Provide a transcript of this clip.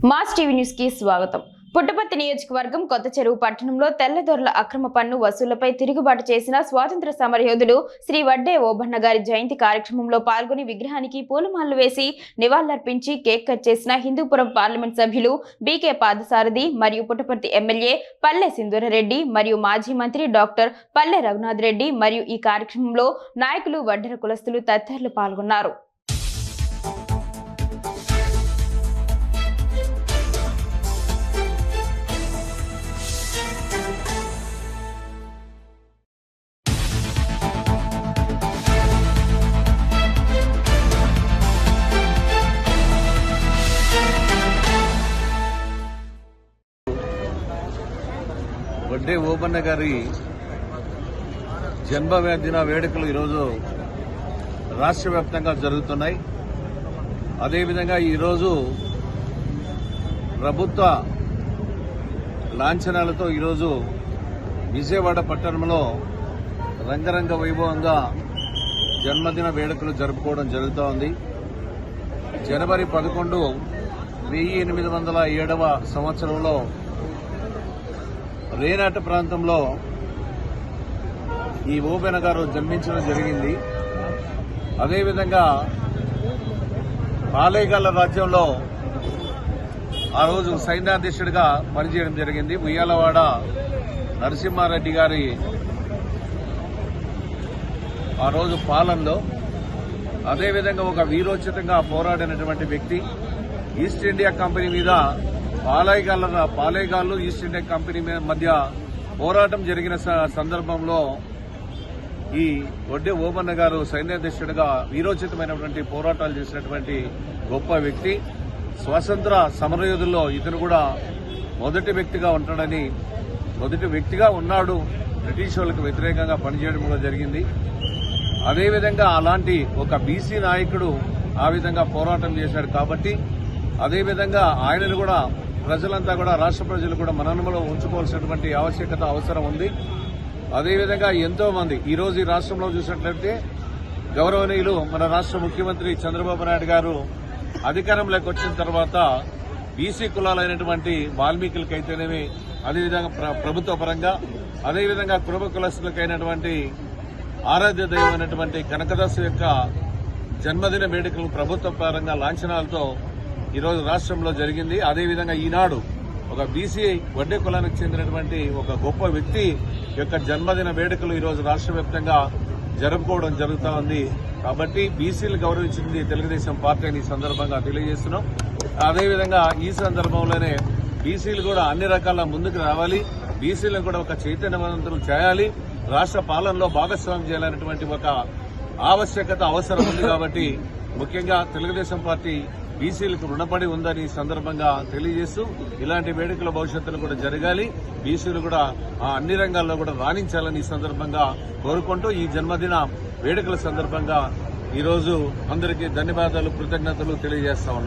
Mass TV న్యూస్కి స్వాగతం. పుట్టపర్తి నియోజకవర్గం కొత్త చెరువు పట్టణంలో తెల్లదొరల అక్రమ పన్ను వసూళ్ళపై తిరుగుబాటు చేసిన స్వాతంత్ర సమరయోధుడు శ్రీ వడ్డే ఓబన్న గారి జయంతి కార్యక్రమంలో పాల్గొని విగ్రహానికి పూలమాలలు వేసి నివాళులర్పించి కేక్ కట్ చేసిన హిందూపురం పార్లమెంట్ సభ్యులు బీకే పాదసారథి మరియు పుట్టపర్తి ఎమ్మెల్యే పల్లె సింధూరరెడ్డి మరియు మాజీ మంత్రి డాక్టర్ పల్లె రఘునాథ్ రెడ్డి మరియు ఈ కార్యక్రమంలో నాయకులు వడ్డెర కులస్తులు తదితరులు పాల్గొన్నారు. వడ్డే ఓబన్న గారి జన్మదిన వేడుకలు ఈరోజు రాష్ట్ర వ్యాప్తంగా జరుగుతున్నాయి. అదేవిధంగా ఈరోజు ప్రభుత్వ లాంఛనాలతో ఈరోజు విజయవాడ పట్టణంలో రంగరంగ వైభవంగా జన్మదిన వేడుకలు జరుపుకోవడం జరుగుతూ ఉంది జనవరి పదకొండు వెయ్యి ఎనిమిది వందల ఏడవ సంవత్సరంలో రేనాట ప్రాంతంలో ఈ ఓపెన గారు జన్మించడం జరిగింది. అదేవిధంగా పాలేగాళ్ళ రాజ్యంలో ఆ రోజు సైన్యాధ్యక్షుడిగా పనిచేయడం జరిగింది. ఉయ్యాలవాడ నరసింహారెడ్డి గారి ఆ రోజు పాలనలో. అదేవిధంగా ఒక వీరోచితంగా పోరాడినటువంటి వ్యక్తి ఈస్ట్ ఇండియా కంపెనీ మీద పాలేగాళ్ళ పాలేగాళ్ళు ఈస్ట్ ఇండియా కంపెనీ మీద మధ్య పోరాటం జరిగిన స- సందర్భంలో ఈ వడ్డే ఓమన్న గారు సైన్యాధ్యక్షుడిగా వీరోచితమైనటువంటి పోరాటాలు చేసినటువంటి గొప్ప వ్యక్తి. స్వాతంత్ర సమరయోధుల్లో ఇతను కూడా మొదటి వ్యక్తిగా ఉంటాడని మొదటి వ్యక్తిగా ఉన్నాడు. బ్రిటిష్ వాళ్ళకి వ్యతిరేకంగా పనిచేయడం కూడా జరిగింది. అదేవిధంగా అలాంటి ఒక బీసీ నాయకుడు ఆ విధంగా పోరాటం చేశాడు కాబట్టి అదేవిధంగా ఆయనను కూడా ప్రజలంతా కూడా రాష్ట్ర ప్రజలు కూడా మననములో ఉంచుకోవాల్సినటువంటి ఆవశ్యకత అవసరం ఉంది. అదేవిధంగా ఎంతో మంది ఈ ఈ రాష్ట్రంలో చూసినట్లయితే గౌరవనీయులు మన రాష్ట్ర ముఖ్యమంత్రి చంద్రబాబు నాయుడు గారు అధికారంలోకి వచ్చిన తర్వాత బీసీ కులాలైనటువంటి వాల్మీకులకైతేనేమి అదేవిధంగా ప్ర- ప్రభుత్వ పరంగా అదేవిధంగా కుటుంబ కులస్తులకైనటువంటి ఆరాధ్య అయినటువంటి కనకదాసు యొక్క జన్మదిన వేడుకలు ప్రభుత్వ పరంగా లాంఛనాలతో ఈరోజు రాష్ట్రంలో జరిగింది. అదేవిధంగా ఈనాడు ఒక బీసీ వడ్డే కులానికి చెందినటువంటి ఒక గొప్ప వ్యక్తి యొక్క జన్మదిన వేడుకలు ఈరోజు రాష్ట్ర వ్యాప్తంగా జరుపుకోవడం జరుగుతూ ఉంది. కాబట్టి బీసీలు గౌరవించింది తెలుగుదేశం పార్టీ అని ఈ సందర్భంగా తెలియజేస్తున్నాం. అదేవిధంగా ఈ సందర్భంలోనే బీసీలు కూడా అన్ని రకాల ముందుకు రావాలి. బీసీలను కూడా ఒక చైతన్యవంతులు చేయాలి. రాష్ట్ర పాలనలో భాగస్వామ్యం చేయాలనేటువంటి ఒక ఆవశ్యకత అవసరం ఉంది కాబట్టి ముఖ్యంగా తెలుగుదేశం పార్టీ బీసీలకు రుణపడి ఉందని ఈ సందర్భంగా తెలియజేస్తూ ఇలాంటి వేడుకల భవిష్యత్తులో కూడా జరగాలి. బీసీలు కూడా ఆ అన్ని రంగాల్లో కూడా రాణించాలని ఈ సందర్భంగా కోరుకుంటూ ఈ జన్మదిన వేడుకల సందర్భంగా ఈరోజు అందరికీ ధన్యవాదాలు కృతజ్ఞతలు తెలియజేస్తా ఉన్నారు